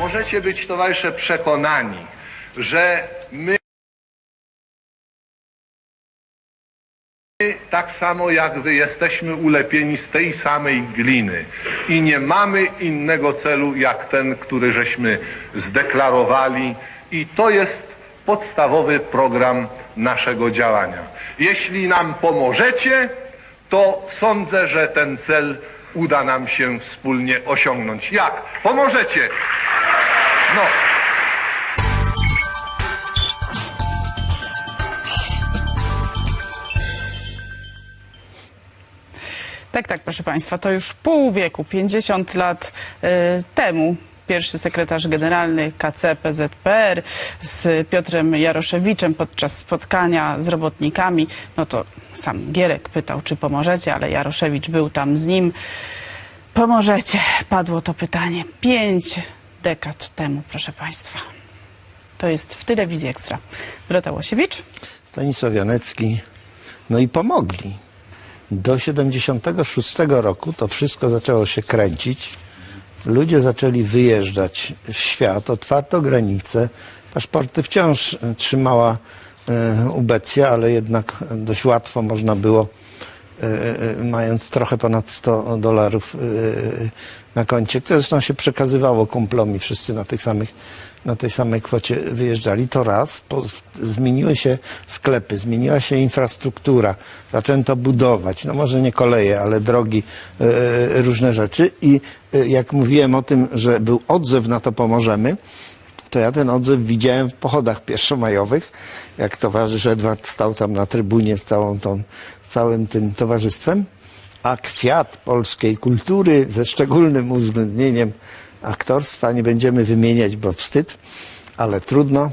Możecie być, towarzysze, przekonani, że my tak samo jak wy jesteśmy ulepieni z tej samej gliny i nie mamy innego celu jak ten, który żeśmy zdeklarowali i to jest podstawowy program naszego działania. Jeśli nam pomożecie, to sądzę, że ten cel uda nam się wspólnie osiągnąć. Jak? Pomożecie! No. Tak, tak, proszę Państwa, to już pół wieku, 50 lat e, temu. Pierwszy sekretarz generalny KC PZPR z Piotrem Jaroszewiczem podczas spotkania z robotnikami. No to sam Gierek pytał, czy pomożecie, ale Jaroszewicz był tam z nim. Pomożecie, padło to pytanie. Pięć dekad temu, proszę Państwa. To jest w telewizji Ekstra. Dorota Łosiewicz. Stanisław Janecki. No i pomogli. Do 76 roku to wszystko zaczęło się kręcić. Ludzie zaczęli wyjeżdżać w świat, otwarto granice. Paszporty wciąż trzymała e, ubecja, ale jednak dość łatwo można było, mając trochę ponad 100 dolarów e, na koncie, które zresztą się przekazywało kumplom i wszyscy na tych samych na tej samej kwocie wyjeżdżali, to raz. Po, zmieniły się sklepy, zmieniła się infrastruktura, zaczęto budować, no może nie koleje, ale drogi, e, różne rzeczy. I e, jak mówiłem o tym, że był odzew na to pomożemy, to ja ten odzew widziałem w pochodach pierwszomajowych, jak towarzysz Edward stał tam na trybunie z całą tą, całym tym towarzystwem, a kwiat polskiej kultury ze szczególnym uwzględnieniem aktorstwa nie będziemy wymieniać, bo wstyd, ale trudno.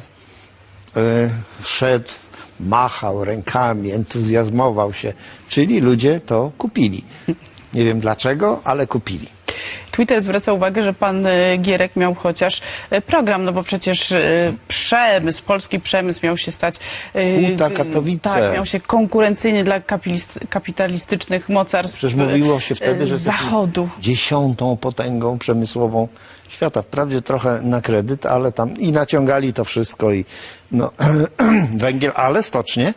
E, szedł, machał rękami, entuzjazmował się, czyli ludzie to kupili. Nie wiem dlaczego, ale kupili. Twitter zwraca uwagę, że pan e, Gierek miał chociaż e, program, no bo przecież e, przemysł, polski przemysł miał się stać... Huta, Katowice. Tak, miał się konkurencyjny dla kapitalist- kapitalistycznych mocarstw Przecież mówiło się wtedy, że Zachodu. dziesiątą potęgą przemysłową świata. Wprawdzie trochę na kredyt, ale tam i naciągali to wszystko i no, węgiel, ale stocznie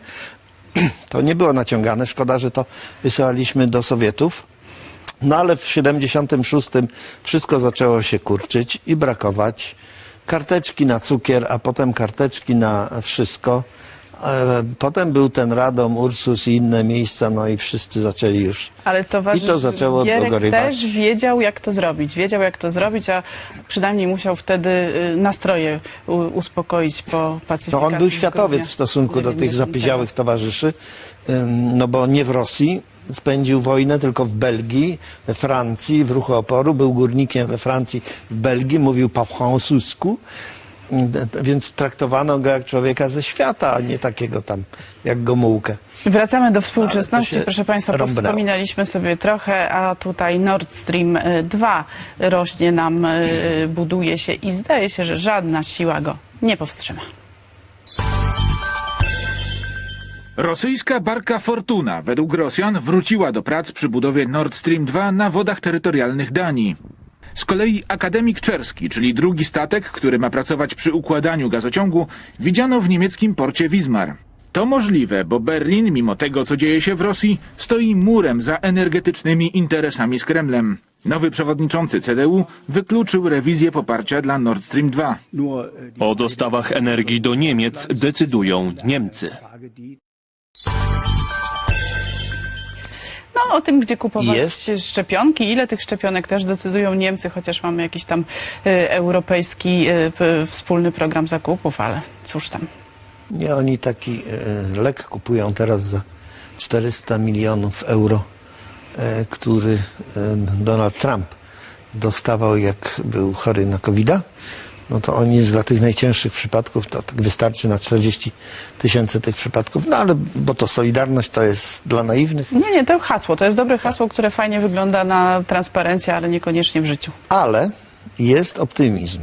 to nie było naciągane. Szkoda, że to wysyłaliśmy do Sowietów. No ale w 76 wszystko zaczęło się kurczyć i brakować. Karteczki na cukier, a potem karteczki na wszystko. E, Potem był ten Radom, Ursus i inne miejsca, no i wszyscy zaczęli już. Ale towarzysz I to zaczęło Gierek dogorywać. też wiedział, jak to zrobić. Wiedział, jak to zrobić, a przynajmniej musiał wtedy y, nastroje uspokoić po pacyfikacji. No on był światowiec w stosunku do tych 90. zapyziałych towarzyszy, no bo nie w Rosji spędził wojnę, tylko w Belgii, we Francji, w ruchu oporu. Był górnikiem we Francji, w Belgii, mówił po francusku, Ym, więc traktowano go jak człowieka ze świata, a nie takiego tam jak Gomułkę. Wracamy do współczesności. Proszę Państwa, rąbnęło. wspominaliśmy sobie trochę, a tutaj Nord Stream y, 2 rośnie nam, y, buduje się i zdaje się, że żadna siła go nie powstrzyma. Rosyjska barka Fortuna według Rosjan wróciła do prac przy budowie Nord Stream 2 na wodach terytorialnych Danii. Z kolei Akademik Czerski, czyli drugi statek, który ma pracować przy układaniu gazociągu, widziano w niemieckim porcie Wismar. To możliwe, bo Berlin, mimo tego co dzieje się w Rosji, stoi murem za energetycznymi interesami z Kremlem. Nowy przewodniczący CDU wykluczył rewizję poparcia dla Nord Stream 2. O dostawach energii do Niemiec decydują Niemcy. No, o tym, gdzie kupować Jest. szczepionki, ile tych szczepionek też decydują Niemcy, chociaż mamy jakiś tam y, europejski y, p- wspólny program zakupów, ale cóż tam. Nie, oni taki e, lek kupują teraz za 400 milionów euro, e, który e, Donald Trump dostawał jak był chory na covid No to oni dla tych najcięższych przypadków to tak wystarczy na 40 tysięcy tych przypadków. No ale bo to Solidarność to jest dla naiwnych. Nie, nie, to hasło. To jest dobre hasło, które fajnie wygląda na transparencie, ale niekoniecznie w życiu. Ale jest optymizm.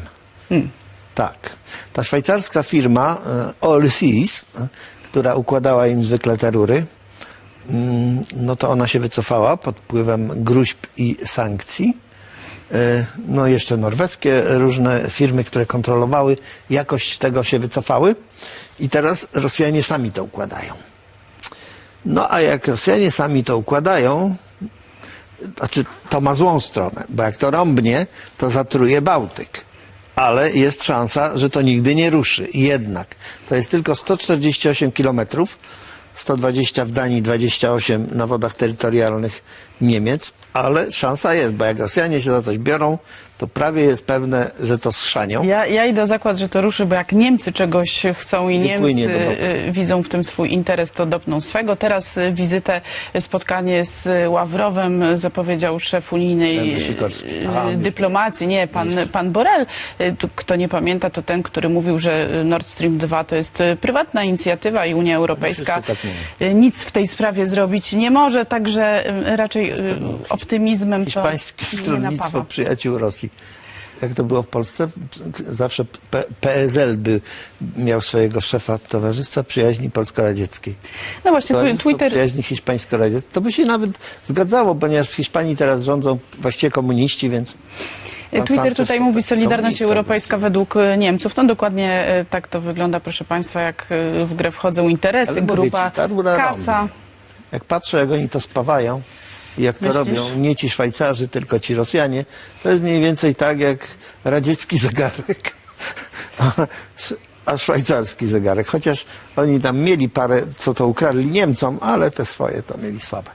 Tak. Ta szwajcarska firma e, Allseas, e, która układała im zwykle te rury, mm, no to ona się wycofała pod wpływem gruźb i sankcji. E, no jeszcze norweskie różne firmy, które kontrolowały jakość tego się wycofały i teraz Rosjanie sami to układają. No a jak Rosjanie sami to układają, znaczy to ma złą stronę, bo jak to rąbnie, to zatruje Bałtyk. Ale jest szansa, że to nigdy nie ruszy. Jednak to jest tylko 148 kilometrów, 120 w Danii, 28 na wodach terytorialnych Niemiec, ale szansa jest, bo jak Rosjanie się za coś biorą, to prawie jest pewne, że to schrzanią. Ja, ja idę o zakład, że to ruszy, bo jak Niemcy czegoś chcą i Niemcy y, widzą w tym swój interes, to dopną swego. Teraz y, wizytę, y, spotkanie z Ławrowem zapowiedział szef unijnej dyplomacji, nie, pan, pan Borel. Kto nie pamięta, to ten, który mówił, że Nord Stream 2 to jest prywatna inicjatywa i Unia Europejska tak nic w tej sprawie zrobić nie może, także y, y, optymizmem to Hiszpańskie Stronnictwo napawa. Przyjaciół Rosji. Jak to było w Polsce? Zawsze P- PSL by miał swojego szefa Towarzystwa Przyjaźni Polsko-Radzieckiej. No właśnie, Towarzystwo Twitter... Przyjaźni Hiszpańsko-Radzieckiej. To by się nawet zgadzało, ponieważ w Hiszpanii teraz rządzą właściwie komuniści, więc... pan Twitter Sanchez tutaj to mówi taki Solidarność komunista Europejska według e, Niemców. No dokładnie e, tak to wygląda, proszę Państwa, jak w grę wchodzą interesy, Ale mówię grupa, ci, ta rura kasa. rąbnie. Jak patrzę, jak oni to spawają jak to Myślisz? robią, nie ci Szwajcarzy, tylko ci Rosjanie, to jest mniej więcej tak jak radziecki zegarek, a, a szwajcarski zegarek. Chociaż oni tam mieli parę, co to ukradli Niemcom, ale te swoje to mieli słabe.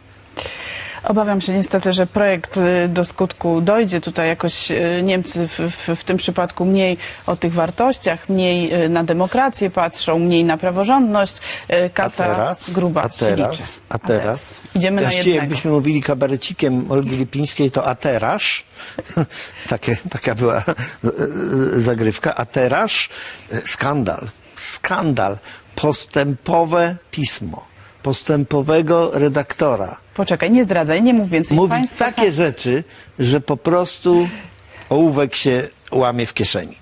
Obawiam się niestety, że projekt e, do skutku dojdzie. Tutaj jakoś e, Niemcy w, w, w tym przypadku mniej o tych wartościach, mniej e, na demokrację patrzą, mniej na praworządność. Kasa a teraz, gruba a się liczy. teraz, a teraz. Idziemy na Właściwie jednego. jakbyśmy mówili kabarecikiem Olgi Lipińskiej, to a teraz, Takie, taka była zagrywka, a teraz skandal, skandal, postępowe pismo, postępowego redaktora. Poczekaj, nie zdradzaj, nie mów więcej. Mówi Państwo takie sam- rzeczy, że po prostu ołówek się łamie w kieszeni.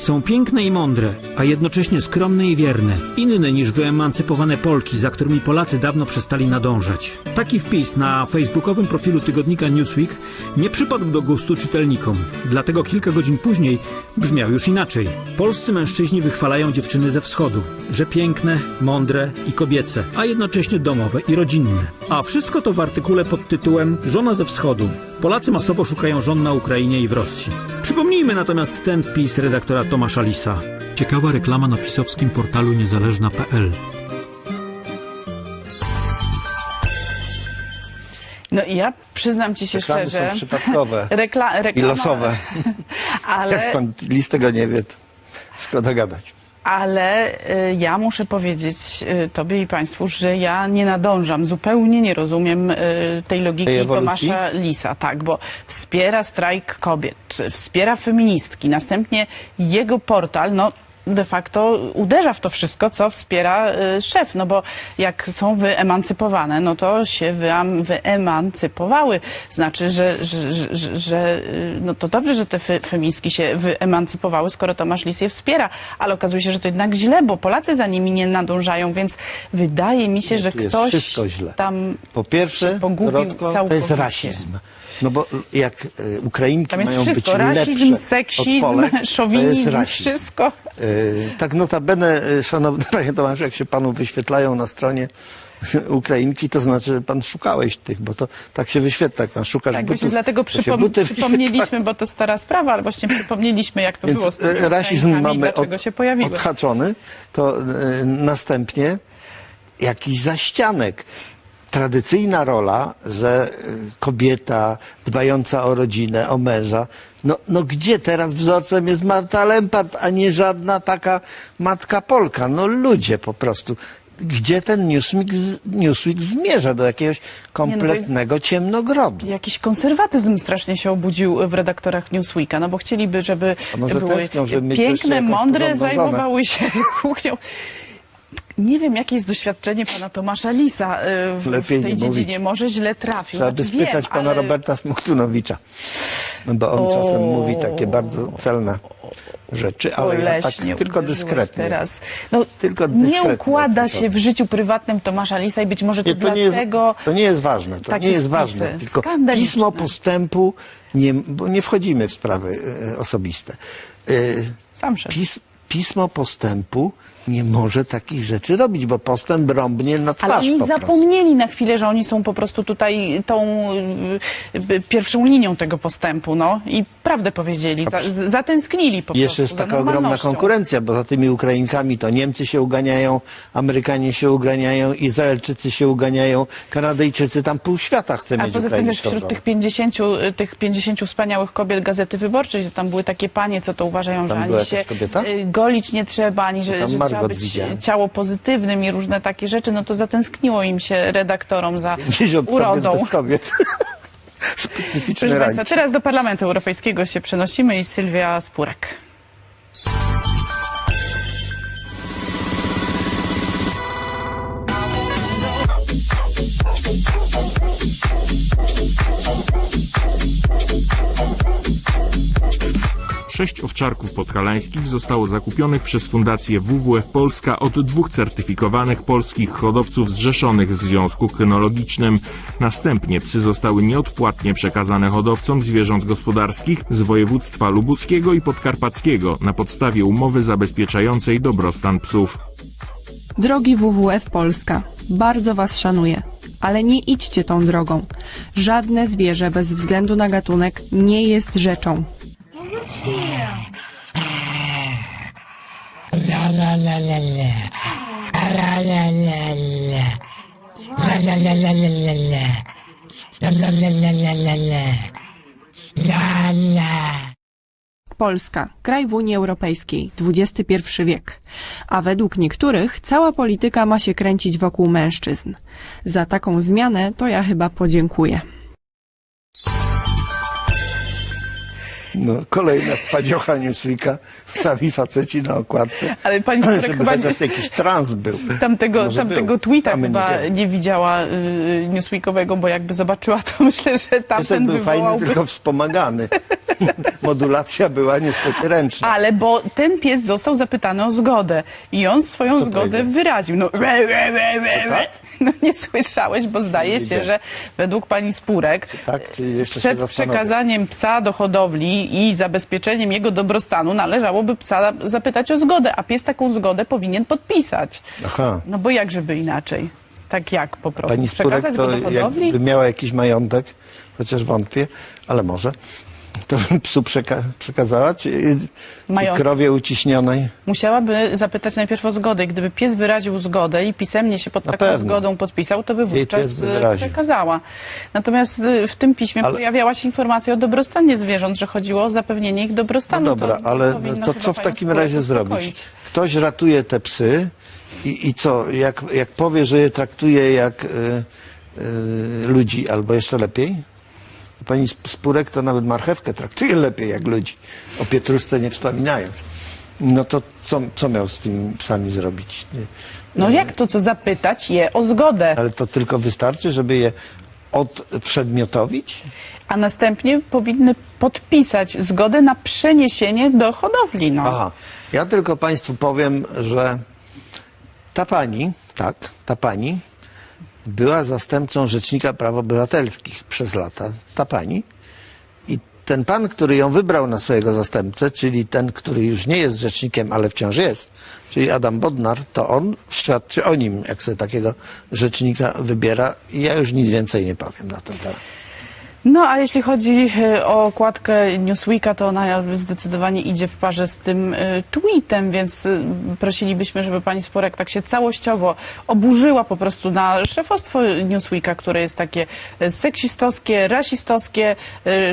Są piękne i mądre, a jednocześnie skromne i wierne. Inne niż wyemancypowane Polki, za którymi Polacy dawno przestali nadążać. Taki wpis na facebookowym profilu tygodnika Newsweek nie przypadł do gustu czytelnikom. Dlatego kilka godzin później brzmiał już inaczej. Polscy mężczyźni wychwalają dziewczyny ze wschodu, że piękne, mądre i kobiece, a jednocześnie domowe i rodzinne. A wszystko to w artykule pod tytułem Żona ze wschodu. Polacy masowo szukają żon na Ukrainie i w Rosji. Przypomnijmy natomiast ten wpis redaktora Tomasza Lisa. Ciekawa reklama na pisowskim portalu niezależna.pl. No i ja przyznam ci się Reklamy są szczerze. przypadkowe Rekla, i reklama, losowe. Ale, Jak pan list tego nie wie, to szkoda gadać. Ale y, ja muszę powiedzieć y, tobie i państwu, że ja nie nadążam, zupełnie nie rozumiem y, tej logiki Tej ewolucji? Tomasza Lisa, tak, bo wspiera strajk kobiet, wspiera feministki, następnie jego portal, no de facto uderza w to wszystko, co wspiera y, szef, no bo jak są wyemancypowane, no to się wyam, wyemancypowały. Znaczy, że, że, że, że, y, no to dobrze, że te fe, feministki się wyemancypowały, skoro Tomasz Lis je wspiera, ale okazuje się, że to jednak źle, bo Polacy za nimi nie nadążają, więc wydaje mi się, że ktoś tam Po pierwsze, się pogubił Dorotko, to całkowicie. jest rasizm. No bo jak e, Ukrainki Tam jest mają wszystko, być rasizm, lepsze seksizm, od Polek, to jest szowinizm, rasizm. wszystko. E, tak notabene, e, szanowny panie Tomaszu, jak się panu wyświetlają na stronie Ukrainki, to znaczy, że pan szukałeś tych, bo to tak się wyświetla, jak pan szukasz Tak, butów. właśnie dlatego to się przypom- buty przypomnieliśmy, bo to stara sprawa, ale właśnie przypomnieliśmy, jak to Więc było z tymi e, rasizm mamy dlaczego od, się pojawiły. odhaczony, to e, następnie jakiś zaścianek. Tradycyjna rola, że e, kobieta dbająca o rodzinę, o męża. No, no gdzie teraz wzorcem jest Marta Lempart, a nie żadna taka matka Polka? No ludzie po prostu. Gdzie ten Newsweek, Newsweek zmierza? Do jakiegoś kompletnego ciemnogrodu. Jakiś konserwatyzm strasznie się obudził w redaktorach Newsweeka, no bo chcieliby, żeby były tęsknią, piękne, mądre, zajmowały się kuchnią. Nie wiem, jakie jest doświadczenie pana Tomasza Lisa y, w, w tej nie mówić. dziedzinie. Może źle trafił. Trzeba by znaczy, wiem, spytać pana ale Roberta Smoktunowicza. No bo on O. czasem mówi takie bardzo celne rzeczy, ale ja tak Boleśnie tylko uderzyłeś dyskretnie. Teraz. No, Tylko nie dyskretnie układa tylko. się w życiu prywatnym Tomasza Lisa i być może to, Nie, to, nie jest, dlatego... to nie jest ważne, to takie nie jest wpisy. ważne. Tylko Skandaliczne. pismo postępu, nie, bo nie wchodzimy w sprawy e, osobiste. E, Sam szef. Pis, pismo postępu nie może takich rzeczy robić, bo postęp rąbnie na Ale twarz oni po prostu. zapomnieli na chwilę, że oni są po prostu tutaj tą y, y, pierwszą linią tego postępu, no i prawdę powiedzieli, za, z- zatęsknili po Jeszcze prostu jest za taka ogromna normalnością. konkurencja, bo za tymi Ukrainkami to Niemcy się uganiają, Amerykanie się uganiają, Izraelczycy się uganiają, Kanadyjczycy, tam pół świata chce A mieć poza tym Ukrainę. wiesz, wśród tych 50, y, tych 50 wspaniałych kobiet Gazety Wyborczej, to tam były takie panie, co to uważają, że była ani jakaś się kobieta? y, golić nie trzeba, ani że, tam że trzeba Margot być widziałem. ciało pozytywnym i różne takie rzeczy, no to zatęskniło im się redaktorom za 50 kobiet urodą. bez kobiet. Specyficzny Proszę Państwa, teraz do Parlamentu Europejskiego się przenosimy i Sylwia Spurek. Sześć owczarków podhalańskich zostało zakupionych przez Fundację WWF Polska od dwóch certyfikowanych polskich hodowców zrzeszonych w Związku Kynologicznym. Następnie psy zostały nieodpłatnie przekazane hodowcom zwierząt gospodarskich z województwa lubuskiego i podkarpackiego na podstawie umowy zabezpieczającej dobrostan psów. Drogi WWF Polska, bardzo Was szanuję, ale nie idźcie tą drogą. Żadne zwierzę bez względu na gatunek nie jest rzeczą. Polska, kraj w Unii Europejskiej, XXI wiek. A według niektórych cała polityka ma się kręcić wokół mężczyzn. Za taką zmianę to ja chyba podziękuję. No, kolejna wpadziocha Newsweeka, sami faceci na okładce. Ale pani Żeby chyba nie, chociaż jakiś trans był. tamtego, Może tamtego był, tweeta a my nie chyba wiemy. nie, widziała y, Newsweekowego, bo jakby zobaczyła, to myślę, że tamten był fajny, wywołałby... tylko wspomagany. Modulacja była niestety ręczna. Ale bo ten pies został zapytany o zgodę i on swoją Co zgodę powiedział? wyraził. No, re, re, re, re, re. tak? no nie słyszałeś, bo zdaje się, że według pani Spurek Tak, czy jeszcze się przed zastanowię. przekazaniem psa do hodowli i zabezpieczeniem jego dobrostanu należałoby psa zapytać o zgodę, a pies taką zgodę powinien podpisać. Aha. No bo jak żeby inaczej? Tak jak po prostu? Pani Spurek Przekazać go to do hodowli? jakby miała jakiś majątek, chociaż wątpię, ale może, to psu przeka- przekazała, czy, Majątek. krowie uciśnionej? Musiałaby zapytać najpierw o zgodę. I Gdyby pies wyraził zgodę i pisemnie się pod Na taką pewno. zgodą podpisał, to by wówczas by e, przekazała. Natomiast e, w tym piśmie Ale- pojawiała się informacja o dobrostanie zwierząt, że chodziło o zapewnienie ich No dobrostanu. dobra, to ale to co w takim razie zrobić? Ktoś ratuje te psy i, i co, jak, jak powie, że je traktuje jak y, y, ludzi, albo jeszcze lepiej? Pani Sp- Spurek to nawet marchewkę traktuje lepiej jak ludzi, o pietruszce nie wspominając. No to co, co miał z tymi psami zrobić? Nie. No jak to, co zapytać je o zgodę, Ale to tylko wystarczy, żeby je odprzedmiotowić? a następnie powinny podpisać zgodę na przeniesienie do hodowli. No. Aha, ja tylko Państwu powiem, że ta pani, tak, ta pani była zastępcą Rzecznika Praw Obywatelskich przez lata. Ta pani. I ten pan, który ją wybrał na swojego zastępcę, czyli ten, który już nie jest rzecznikiem, ale wciąż jest, czyli Adam Bodnar, to on świadczy o nim, jak sobie takiego rzecznika wybiera. I ja już nic więcej nie powiem na ten temat. No a jeśli chodzi e, o okładkę Newsweeka, to ona zdecydowanie idzie w parze z tym e, tweetem, więc e, prosilibyśmy, żeby pani Sporek tak się całościowo oburzyła po prostu na szefostwo Newsweeka, które jest takie seksistowskie, rasistowskie,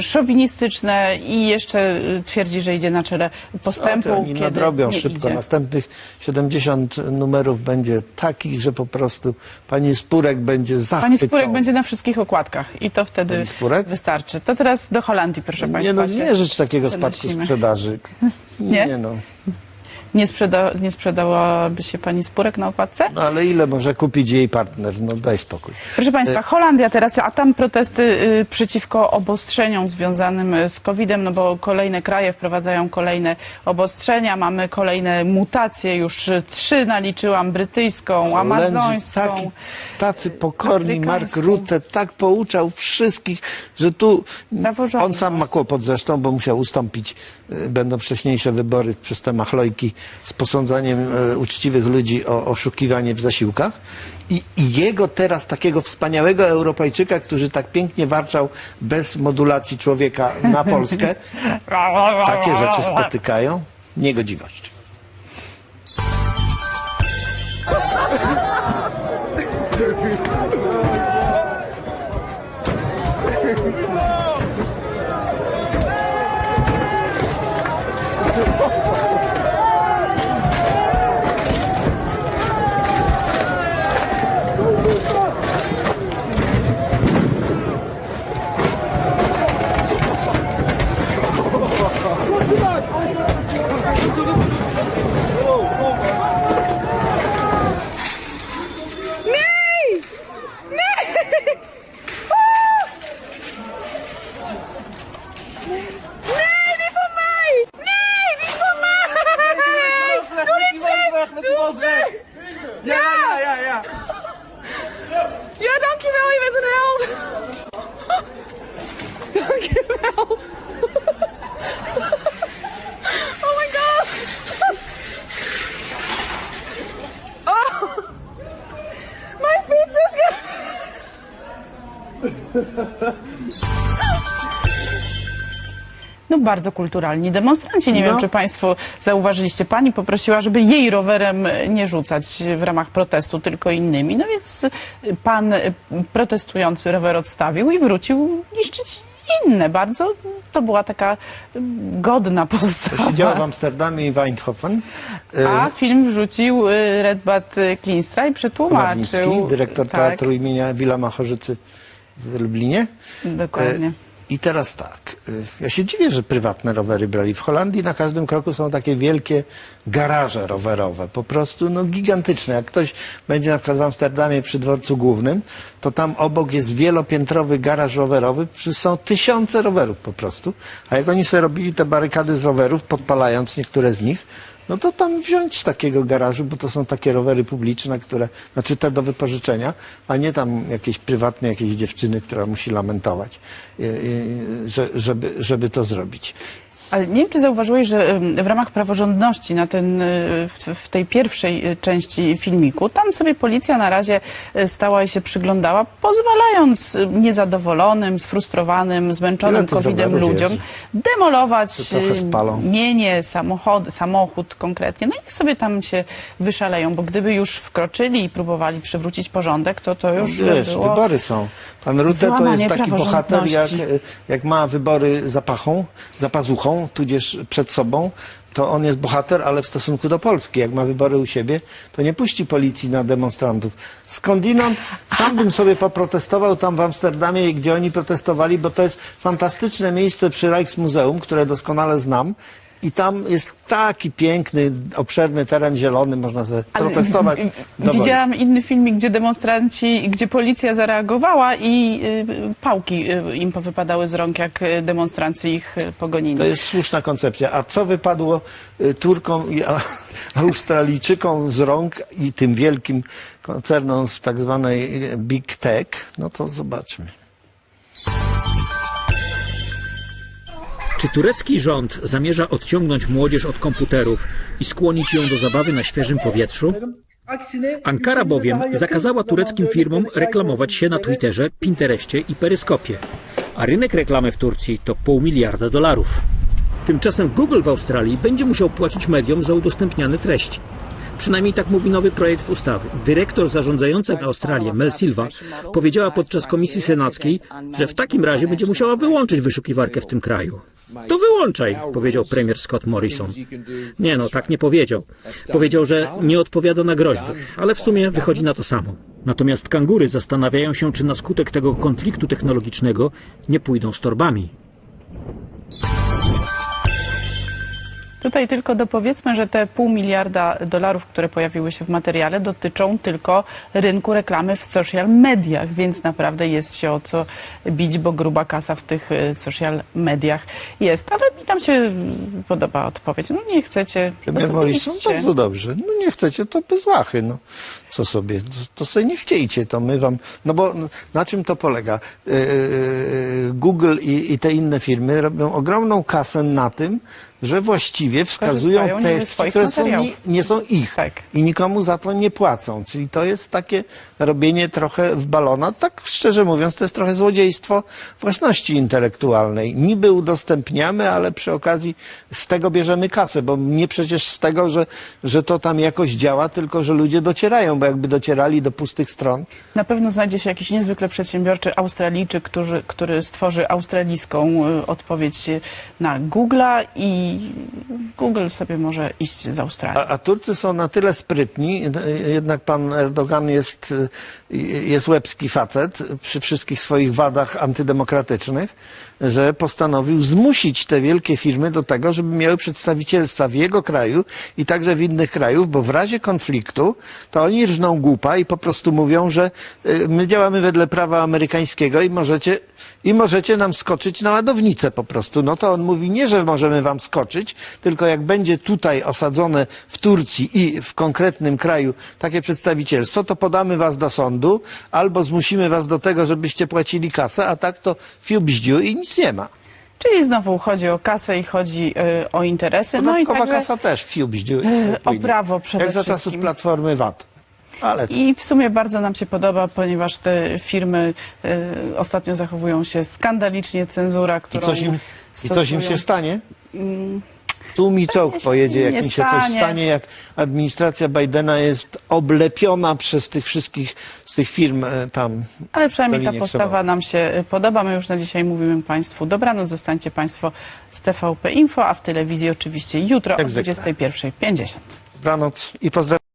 szowinistyczne i jeszcze twierdzi, że idzie na czele postępu, Oni kiedy nadrobią nie szybko. idzie. Następnych 70 numerów będzie takich, że po prostu pani Spurek będzie Pani zachwycona. Spurek będzie na wszystkich okładkach i to wtedy Pani Spurek? Wystarczy. To teraz do Holandii, proszę Nie państwa. no, się nie życz takiego spadku przenosimy. sprzedaży. Nie? Nie no. Nie, sprzeda, nie sprzedałaby się pani spórek na okładce? No ale ile może kupić jej partner? No daj spokój. Proszę Państwa, Holandia teraz, a tam protesty y, przeciwko obostrzeniom związanym y, z COVID-em, no bo kolejne kraje wprowadzają kolejne obostrzenia, mamy kolejne mutacje, już trzy naliczyłam, brytyjską, Holendrzy amazońską. taki, tacy pokorni, Mark afrykańską. Rutte tak pouczał wszystkich, że tu Praworządność. on sam ma kłopot zresztą, bo musiał ustąpić. y, Będą wcześniejsze wybory przez te machlojki z posądzaniem y, uczciwych ludzi o oszukiwanie w zasiłkach. I, I jego teraz, takiego wspaniałego Europejczyka, który tak pięknie warczał bez modulacji człowieka na Polskę, takie rzeczy spotykają. Niegodziwość. No bardzo kulturalni demonstranci. Nie No. wiem, czy Państwo zauważyliście. Pani poprosiła, żeby jej rowerem nie rzucać w ramach protestu, tylko innymi. No więc pan y, protestujący rower odstawił i wrócił niszczyć inne. Bardzo to była taka y, godna postawa. To się działo w Amsterdamie i Weinhofen. Y, A film wrzucił y, Redbad Klinstra i przetłumaczył. Nawnicki, dyrektor tak, teatru imienia Wila Machorzycy w Lublinie. Dokładnie. E, I teraz tak, e, ja się dziwię, że prywatne rowery brali. W Holandii na każdym kroku są takie wielkie garaże rowerowe, po prostu no gigantyczne. Jak ktoś będzie na przykład w Amsterdamie przy dworcu głównym, to tam obok jest wielopiętrowy garaż rowerowy, są tysiące rowerów po prostu. A jak oni sobie robili te barykady z rowerów, podpalając niektóre z nich, no to tam wziąć z takiego garażu, bo to są takie rowery publiczne, które, znaczy te do wypożyczenia, a nie tam jakieś prywatne jakiejś dziewczyny, która musi lamentować, y, y, że, żeby, żeby to zrobić. Ale nie wiem, czy zauważyłeś, że w ramach praworządności na ten, y, w, w tej pierwszej y, części filmiku, tam sobie policja na razie y, stała i się przyglądała, pozwalając niezadowolonym, sfrustrowanym, zmęczonym COVID-em ludziom jest? demolować mienie, samochody, samochód konkretnie. No i sobie tam się wyszaleją, bo gdyby już wkroczyli i próbowali przywrócić porządek, to to już No wiesz, było... wybory są. Pan Rutte to jest taki bohater, jak, jak ma wybory za pachą, tudzież przed sobą, to on jest bohater, ale w stosunku do Polski, jak ma wybory u siebie, to nie puści policji na demonstrantów. Skądinąd sam bym sobie poprotestował tam w Amsterdamie, gdzie oni protestowali, bo to jest fantastyczne miejsce przy Rijksmuseum, które doskonale znam. I tam jest taki piękny, obszerny teren zielony, można sobie protestować. dowolnie. Widziałam inny filmik, gdzie demonstranci, gdzie policja zareagowała i y, pałki y, im powypadały z rąk, jak y, demonstranci ich y, pogonili. To jest słuszna koncepcja. A co wypadło y, Turkom i A- Australijczykom z rąk i tym wielkim koncernom z tak zwanej y, Big Tech, no to zobaczmy. Czy turecki rząd zamierza odciągnąć młodzież od komputerów i skłonić ją do zabawy na świeżym powietrzu? Ankara bowiem zakazała tureckim firmom reklamować się na Twitterze, Pinterestie i Peryskopie. A rynek reklamy w Turcji to pół miliarda dolarów. Tymczasem Google w Australii będzie musiał płacić mediom za udostępniane treści. Przynajmniej tak mówi nowy projekt ustawy. Dyrektor zarządzająca Australię, Mel Silva, powiedziała podczas komisji senackiej, że w takim razie będzie musiała wyłączyć wyszukiwarkę w tym kraju. To wyłączaj, powiedział premier Scott Morrison. Nie no, tak nie powiedział. Powiedział, że nie odpowiada na groźby, ale w sumie wychodzi na to samo. Natomiast kangury zastanawiają się, czy na skutek tego konfliktu technologicznego nie pójdą z torbami. Tutaj tylko dopowiedzmy, że te pół miliarda dolarów, które pojawiły się w materiale, dotyczą tylko rynku reklamy w social mediach, więc naprawdę jest się o co bić, bo gruba kasa w tych y, social mediach jest. Ale mi tam się podoba odpowiedź. No nie chcecie, prostu Morrison, idźcie. bardzo dobrze. No nie chcecie, to bez łachy. No. Co sobie, to, sobie nie chciejcie, to my wam... No bo na czym to polega? Yy, Google i, i te inne firmy robią ogromną kasę na tym, że właściwie wskazują teksty, swoich które są nie, nie są ich. Tak. I nikomu za to nie płacą. Czyli to jest takie robienie trochę w balona. Tak szczerze mówiąc, to jest trochę złodziejstwo własności intelektualnej. Niby udostępniamy, ale przy okazji z tego bierzemy kasę, bo nie przecież z tego, że, że to tam jakoś działa, tylko że ludzie docierają, bo jakby docierali do pustych stron, Na pewno znajdzie się jakiś niezwykle przedsiębiorczy Australijczyk, który, który stworzy australijską y, odpowiedź na Google'a i Google sobie może iść z Australii. A, a Turcy są na tyle sprytni, y, jednak pan Erdogan jest, y, jest łebski facet przy wszystkich swoich wadach antydemokratycznych, że postanowił zmusić te wielkie firmy do tego, żeby miały przedstawicielstwa w jego kraju i także w innych krajów, bo w razie konfliktu to oni rżną głupa i po prostu mówią, że y, my działamy wedle prawa amerykańskiego i możecie, i możecie nam skoczyć na ładownicę po prostu. No to on mówi nie, że możemy wam skoczyć, tylko jak będzie tutaj osadzone w Turcji i w konkretnym kraju takie przedstawicielstwo, to podamy was do sądu albo zmusimy was do tego, żebyście płacili kasę, a tak to fiu bździu i nic nie ma. Czyli znowu chodzi o kasę i chodzi y, o interesy. No i także, kasa też fiu bździu. Yy, o prawo przede Jak za czasów. Platformy VAT. Ale I w sumie bardzo nam się podoba, ponieważ te firmy y, ostatnio zachowują się skandalicznie. Cenzura, I którą coś im, i coś im się stanie? Tu mi czołg Pewnie się pojedzie, jak nie mi się coś stanie. stanie, jak administracja Bidena jest oblepiona przez tych wszystkich, z tych firm e, tam. Ale przynajmniej ta Dolinie postawa Krzemowej. nam się y, podoba. My już na dzisiaj mówimy Państwu dobranoc. Zostańcie Państwo z TVP Info, a w telewizji oczywiście jutro Jak o zwykle. 21.50. Dobranoc i pozdrawiam.